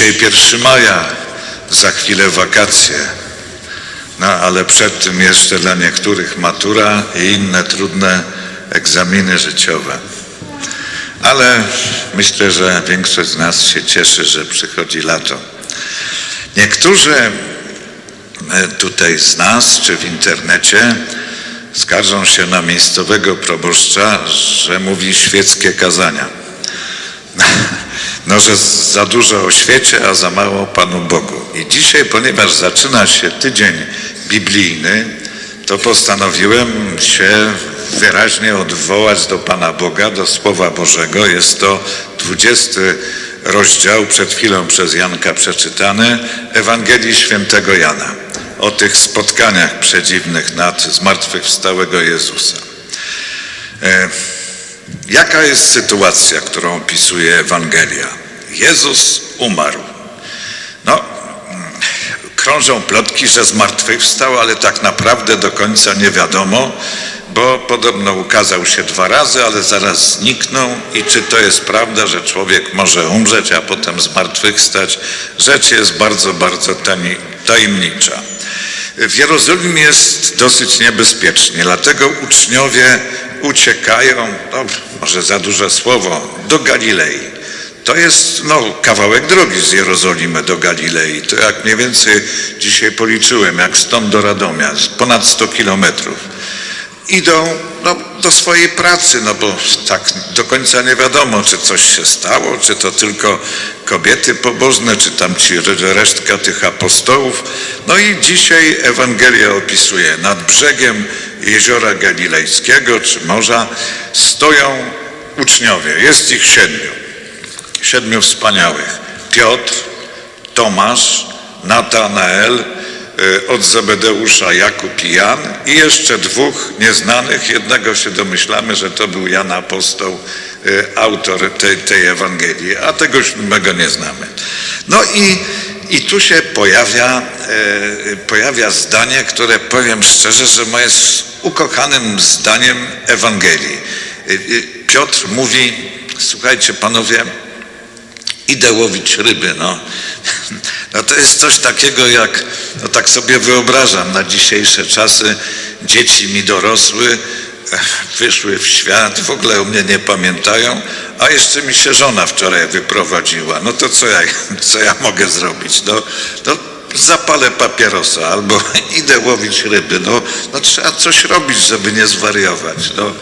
Dzisiaj 1 maja, za chwilę wakacje. No ale przed tym jeszcze dla niektórych matura i inne trudne egzaminy życiowe. Ale myślę, że większość z nas się cieszy, że przychodzi lato. Niektórzy e, tutaj z nas czy w internecie skarżą się na miejscowego proboszcza, że mówi świeckie kazania. No, że za dużo o świecie, a za mało o Panu Bogu. I dzisiaj, ponieważ zaczyna się tydzień biblijny, to postanowiłem się wyraźnie odwołać do Pana Boga, do Słowa Bożego. Jest to 20 rozdział, przed chwilą przez Janka przeczytany, Ewangelii Świętego Jana. O tych spotkaniach przedziwnych nad zmartwychwstałego Jezusa. Jaka jest sytuacja, którą opisuje Ewangelia? Jezus umarł. No, krążą plotki, że zmartwychwstał, ale tak naprawdę do końca nie wiadomo, bo podobno ukazał się dwa razy, ale zaraz zniknął. I czy to jest prawda, że człowiek może umrzeć, a potem zmartwychwstać? Rzecz jest bardzo, bardzo tajemnicza. W Jerozolimie jest dosyć niebezpiecznie, dlatego uczniowie uciekają, no, może za duże słowo, do Galilei. To jest no, kawałek drogi z Jerozolimy do Galilei. To jak mniej więcej dzisiaj policzyłem, jak stąd do Radomia, ponad 100 kilometrów. Idą no, do swojej pracy, no bo tak do końca nie wiadomo, czy coś się stało, czy to tylko kobiety pobożne, czy tam ci re- resztka tych apostołów. No i dzisiaj Ewangelia opisuje, nad brzegiem jeziora Galilejskiego, czy morza, stoją uczniowie, jest ich siedmiu siedmiu wspaniałych. Piotr, Tomasz, Natanael, od Zebedeusza Jakub i Jan i jeszcze dwóch nieznanych. Jednego się domyślamy, że to był Jan Apostoł, y, autor tej, tej Ewangelii, a tego siódmego nie znamy. No i, i tu się pojawia, y, pojawia zdanie, które powiem szczerze, że moje ukochanym zdaniem Ewangelii. Y, y, Piotr mówi, słuchajcie panowie, idę łowić ryby. No. no to jest coś takiego jak, no tak sobie wyobrażam na dzisiejsze czasy, dzieci mi dorosły, wyszły w świat, w ogóle o mnie nie pamiętają, a jeszcze mi się żona wczoraj wyprowadziła. No to co ja, co ja mogę zrobić? No, no zapalę papierosa albo idę łowić ryby. No, no trzeba coś robić, żeby nie zwariować. No,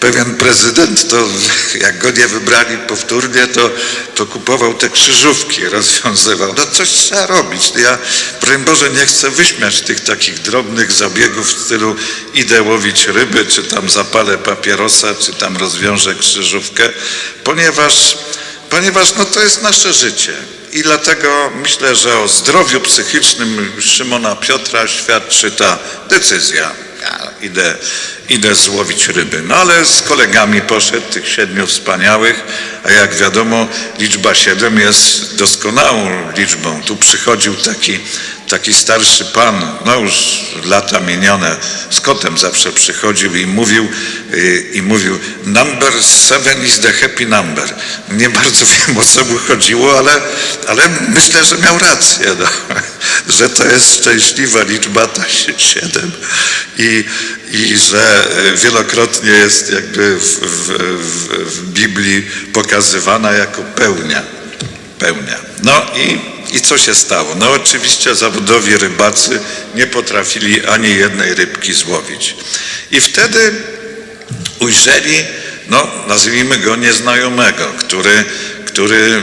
pewien prezydent, to jak go nie wybrali powtórnie, to, to kupował te krzyżówki, rozwiązywał. No coś trzeba robić. No Ja, broń Boże, nie chcę wyśmiać tych takich drobnych zabiegów w stylu idę łowić ryby, czy tam zapalę papierosa, czy tam rozwiążę krzyżówkę, ponieważ, ponieważ no to jest nasze życie. I dlatego myślę, że o zdrowiu psychicznym Szymona Piotra świadczy ta decyzja. Idę, idę złowić ryby. No ale z kolegami poszedł, tych siedmiu wspaniałych, a jak wiadomo liczba siedem jest doskonałą liczbą. Tu przychodził taki, taki starszy pan, no już lata minione, z kotem zawsze przychodził i mówił, y, i mówił number seven is the happy number. Nie bardzo wiem o co mu chodziło, ale, ale myślę, że miał rację, no, że to jest szczęśliwa liczba, ta sie- siedem i, i że wielokrotnie jest jakby w, w, w, w Biblii pokazywana jako pełnia. Pełnia. No i, i co się stało? No oczywiście zawodowi rybacy nie potrafili ani jednej rybki złowić. I wtedy ujrzeli, no nazwijmy go nieznajomego, który, który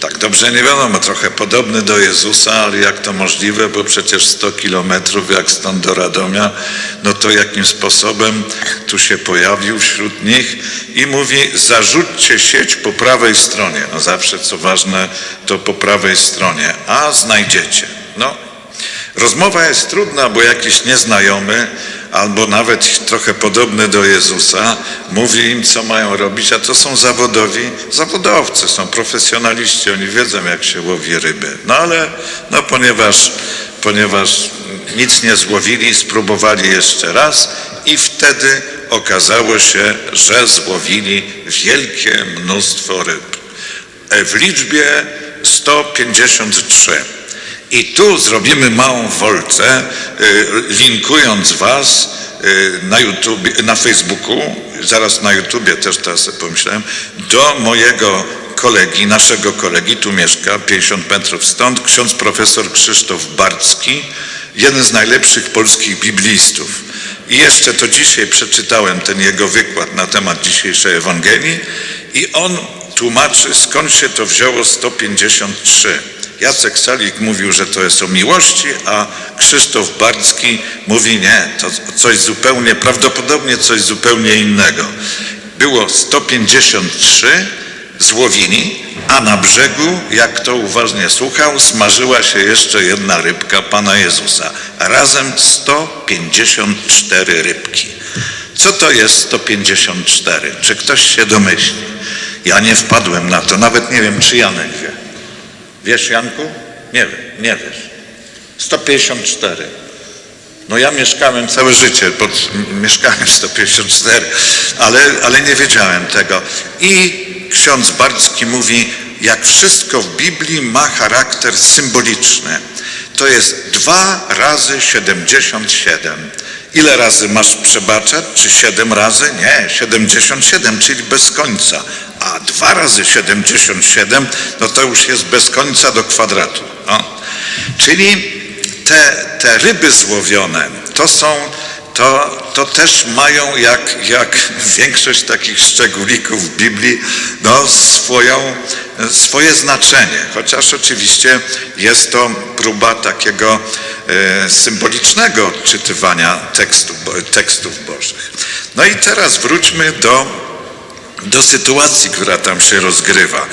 tak dobrze nie wiadomo, trochę podobny do Jezusa, ale jak to możliwe, bo przecież 100 kilometrów jak stąd do Radomia, no to jakim sposobem tu się pojawił wśród nich i mówi zarzućcie sieć po prawej stronie. No zawsze co ważne to po prawej stronie, a znajdziecie. No Rozmowa jest trudna, bo jakiś nieznajomy, albo nawet trochę podobny do Jezusa, mówi im, co mają robić, a to są zawodowi, zawodowcy, są profesjonaliści, oni wiedzą, jak się łowi ryby. No ale, no ponieważ, ponieważ nic nie złowili, spróbowali jeszcze raz i wtedy okazało się, że złowili wielkie mnóstwo ryb. E, W liczbie 153. I tu zrobimy małą woltę, y, linkując Was y, na YouTube, na Facebooku, zaraz na YouTubie też teraz pomyślałem, do mojego kolegi, naszego kolegi, tu mieszka 50 metrów stąd, ksiądz profesor Krzysztof Barcki, jeden z najlepszych polskich biblistów. I jeszcze to dzisiaj przeczytałem ten jego wykład na temat dzisiejszej Ewangelii i on tłumaczy, skąd się to wzięło 153. Jacek Salik mówił, że to jest o miłości, a Krzysztof Bardzki mówi nie, to coś zupełnie, prawdopodobnie coś zupełnie innego. Było 153 złowili, a na brzegu, jak kto uważnie słuchał, smażyła się jeszcze jedna rybka Pana Jezusa. Razem 154 rybki. Co to jest 154? Czy ktoś się domyśli? Ja nie wpadłem na to, nawet nie wiem, czy Janek wie. Wiesz, Janku? Nie nie wiesz. 154. No ja mieszkałem całe życie, pod, mieszkałem 154, ale, ale nie wiedziałem tego. I ksiądz Bardzki mówi, jak wszystko w Biblii ma charakter symboliczny. To jest dwa razy 77. Ile razy masz przebaczać? Czy siedem razy? Nie, 77, czyli bez końca. A dwa razy 77, no to już jest bez końca do kwadratu. No. Czyli te, te ryby złowione, to są, to, to też mają jak, jak większość takich szczególików w Biblii, no swoją, swoje znaczenie. Chociaż oczywiście jest to próba takiego e, symbolicznego odczytywania tekstu, tekstów Bożych. No i teraz wróćmy do, do sytuacji, która tam się rozgrywa.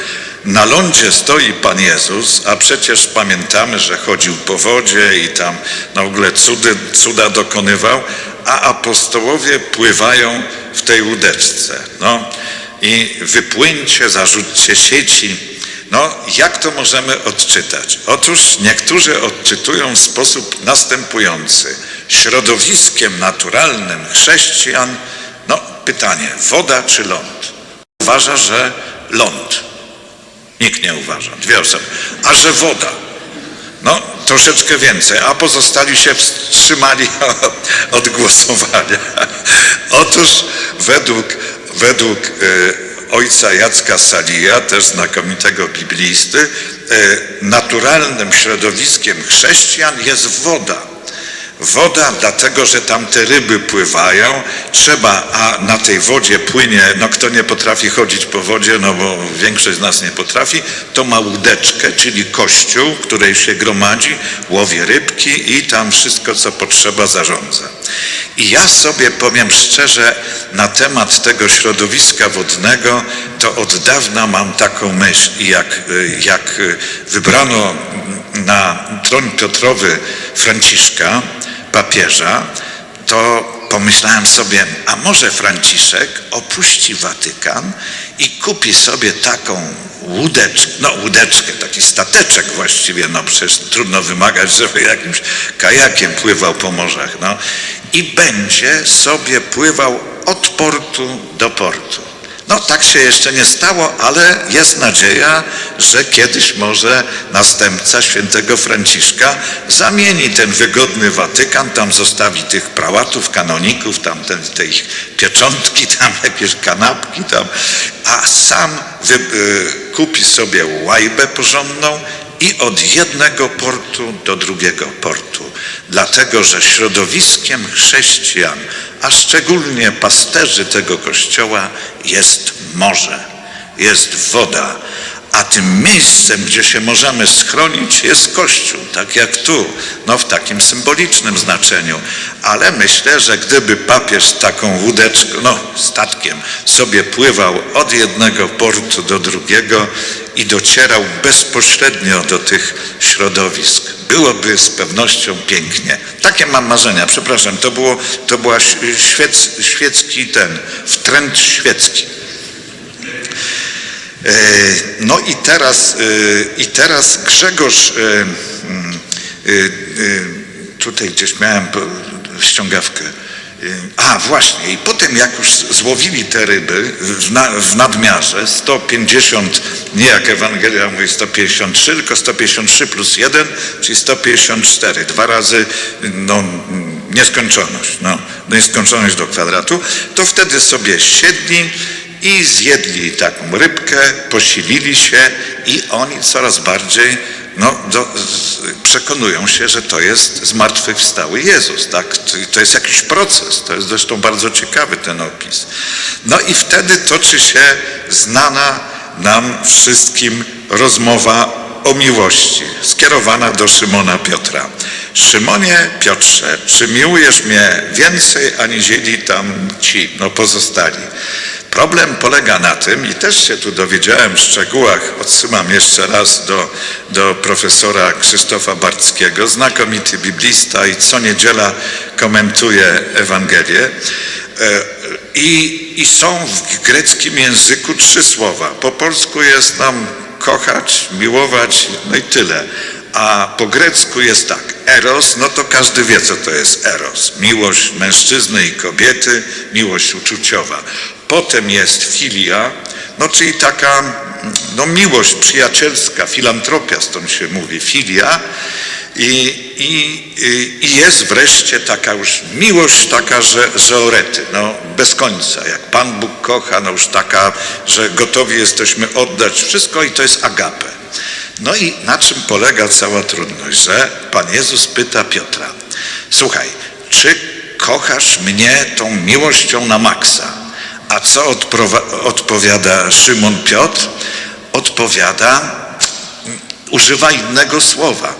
Na lądzie stoi Pan Jezus, a przecież pamiętamy, że chodził po wodzie i tam na ogóle cudy, cuda dokonywał, a apostołowie pływają w tej łódeczce. No i wypłyńcie, zarzućcie sieci. No, jak to możemy odczytać? Otóż niektórzy odczytują w sposób następujący. Środowiskiem naturalnym chrześcijan, no pytanie, woda czy ląd? Uważa, że ląd. Nikt nie uważa, dwie osoby. A że woda? No, troszeczkę więcej, a pozostali się wstrzymali od głosowania. Otóż według, według e, ojca Jacka Salija, też znakomitego biblisty, e, naturalnym środowiskiem chrześcijan jest woda. Woda, dlatego że tam te ryby pływają, trzeba, a na tej wodzie płynie, no kto nie potrafi chodzić po wodzie, no bo większość z nas nie potrafi, to ma łódeczkę, czyli kościół, której się gromadzi, łowi rybki i tam wszystko, co potrzeba, zarządza. I ja sobie powiem szczerze, na temat tego środowiska wodnego, to od dawna mam taką myśl jak, jak wybrano na tron Piotrowy Franciszka, papieża, to pomyślałem sobie, a może Franciszek opuści Watykan i kupi sobie taką łódeczkę, no łódeczkę, taki stateczek właściwie, no przecież trudno wymagać, żeby jakimś kajakiem pływał po morzach, no i będzie sobie pływał od portu do portu. No tak się jeszcze nie stało, ale jest nadzieja, że kiedyś może następca świętego Franciszka zamieni ten wygodny Watykan, tam zostawi tych prałatów, kanoników, tam te, ich pieczątki, tam jakieś kanapki, tam, a sam wy, y, kupi sobie łajbę porządną i od jednego portu do drugiego portu. Dlatego, że środowiskiem chrześcijan, a szczególnie pasterzy tego kościoła jest morze, jest woda, a tym miejscem, gdzie się możemy schronić, jest Kościół, tak jak tu, no w takim symbolicznym znaczeniu. Ale myślę, że gdyby papież taką łódeczką, no statkiem sobie pływał od jednego portu do drugiego i docierał bezpośrednio do tych środowisk, byłoby z pewnością pięknie. Takie mam marzenia, przepraszam, to, było, to była świec, świecki ten, trend świecki. No i teraz, i teraz Grzegorz, tutaj gdzieś miałem ściągawkę, A, właśnie, i potem jak już złowili te ryby w, na, w nadmiarze, 150, nie jak Ewangelia mówi 153, tylko 153 plus 1, czyli 154, dwa razy no, nieskończoność, no, nieskończoność do kwadratu, to wtedy sobie siedli i zjedli taką rybkę, posilili się i oni coraz bardziej no, do, przekonują się, że to jest zmartwychwstały Jezus. Tak? To jest jakiś proces. To jest zresztą bardzo ciekawy ten opis. No i wtedy toczy się znana nam wszystkim rozmowa o miłości, skierowana do Szymona Piotra. Szymonie Piotrze, czy miłujesz mnie więcej aniżeli tam ci, no pozostali? Problem polega na tym, i też się tu dowiedziałem w szczegółach, odsyłam jeszcze raz do, do profesora Krzysztofa Barckiego, znakomity biblista i co niedziela komentuje Ewangelię. I, I są w greckim języku trzy słowa. Po polsku jest nam kochać, miłować, no i tyle. A po grecku jest tak, eros, no to każdy wie, co to jest eros. Miłość mężczyzny i kobiety, miłość uczuciowa. Potem jest filia, no czyli taka no, miłość przyjacielska, filantropia, stąd się mówi, filia. I, i, I jest wreszcie taka już miłość taka, że, że orety, no bez końca. Jak Pan Bóg kocha, no już taka, że gotowi jesteśmy oddać wszystko i to jest agape. No i na czym polega cała trudność, że Pan Jezus pyta Piotra, słuchaj, czy kochasz mnie tą miłością na maksa? A co odpowiada Szymon Piotr? Odpowiada, używa innego słowa.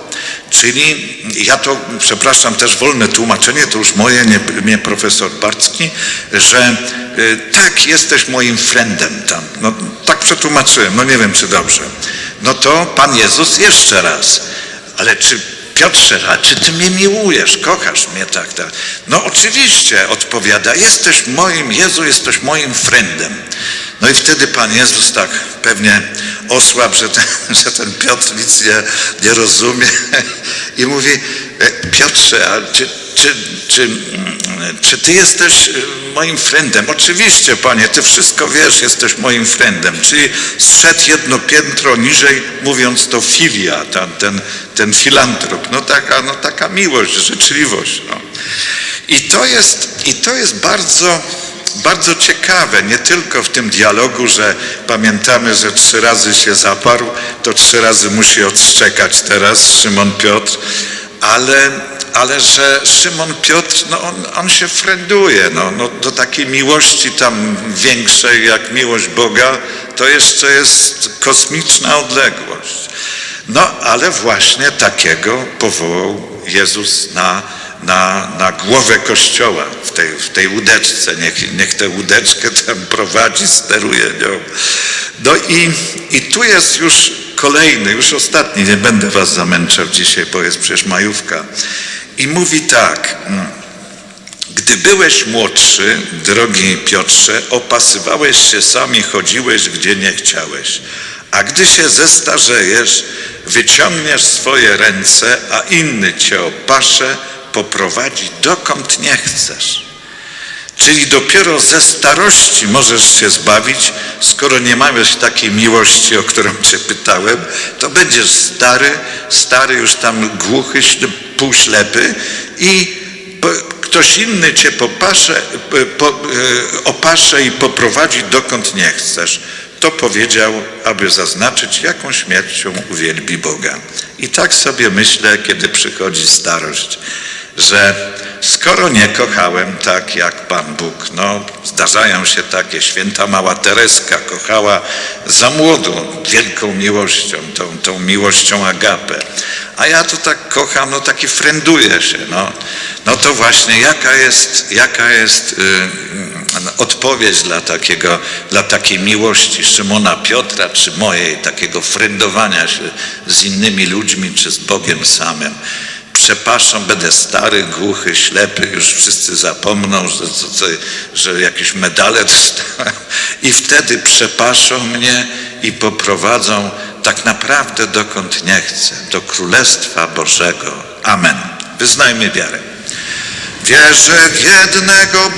Czyli ja to, przepraszam, też wolne tłumaczenie, to już moje, nie, nie profesor Barcki, że y, tak, jesteś moim friendem tam. No, tak przetłumaczyłem, no nie wiem czy dobrze. No to Pan Jezus jeszcze raz. Ale czy Piotrze, a czy ty mnie miłujesz, kochasz mnie tak, tak? No oczywiście, odpowiada, jesteś moim, Jezu, jesteś moim friendem. No i wtedy Pan Jezus tak pewnie osłabł, że ten, że ten Piotr nic nie, nie rozumie i mówi, e, Piotrze, a czy, czy, czy, czy ty jesteś e, moim friendem? Oczywiście, Panie, ty wszystko wiesz, jesteś moim friendem. Czyli zszedł jedno piętro niżej, mówiąc to filia, ten, ten, ten filantrop. No taka, no taka miłość, życzliwość. No. I to jest, i to jest bardzo bardzo ciekawe, nie tylko w tym dialogu, że pamiętamy, że trzy razy się zaparł, to trzy razy musi odszczekać teraz Szymon Piotr, ale, ale że Szymon Piotr, no on, on się frenduje, no, no, do takiej miłości tam większej jak miłość Boga, to jeszcze jest kosmiczna odległość. No ale właśnie takiego powołał Jezus na na, na głowę kościoła w tej, w tej łódeczce. Niech, niech tę łódeczkę tam prowadzi, steruje nią. No i, i tu jest już kolejny, już ostatni, nie będę was zamęczał dzisiaj, bo jest przecież majówka. I mówi tak, mm, gdy byłeś młodszy, drogi Piotrze, opasywałeś się sami, chodziłeś gdzie nie chciałeś. A gdy się zestarzejesz, wyciągniesz swoje ręce, a inny cię opasze, poprowadzi dokąd nie chcesz. Czyli dopiero ze starości możesz się zbawić, skoro nie masz takiej miłości, o którą Cię pytałem, to będziesz stary, stary już tam głuchy, półślepy i ktoś inny Cię popasze, po, e, opasze i poprowadzi dokąd nie chcesz. To powiedział, aby zaznaczyć, jaką śmiercią uwielbi Boga. I tak sobie myślę, kiedy przychodzi starość że skoro nie kochałem tak jak Pan Bóg, no zdarzają się takie, święta mała Tereska kochała za młodu, wielką miłością, tą, tą miłością agapę, a ja to tak kocham, no taki fręduję się, no, no to właśnie jaka jest, jaka jest yy, odpowiedź dla takiego, dla takiej miłości Szymona Piotra, czy mojej, takiego frędowania się z innymi ludźmi, czy z Bogiem samym przepraszam, będę stary, głuchy, ślepy, już wszyscy zapomną, że, że, jakieś medale dostałem. I wtedy przepaszą mnie i poprowadzą tak naprawdę dokąd nie chcę, do Królestwa Bożego. Amen. Wyznajmy wiarę. Wierzę w jednego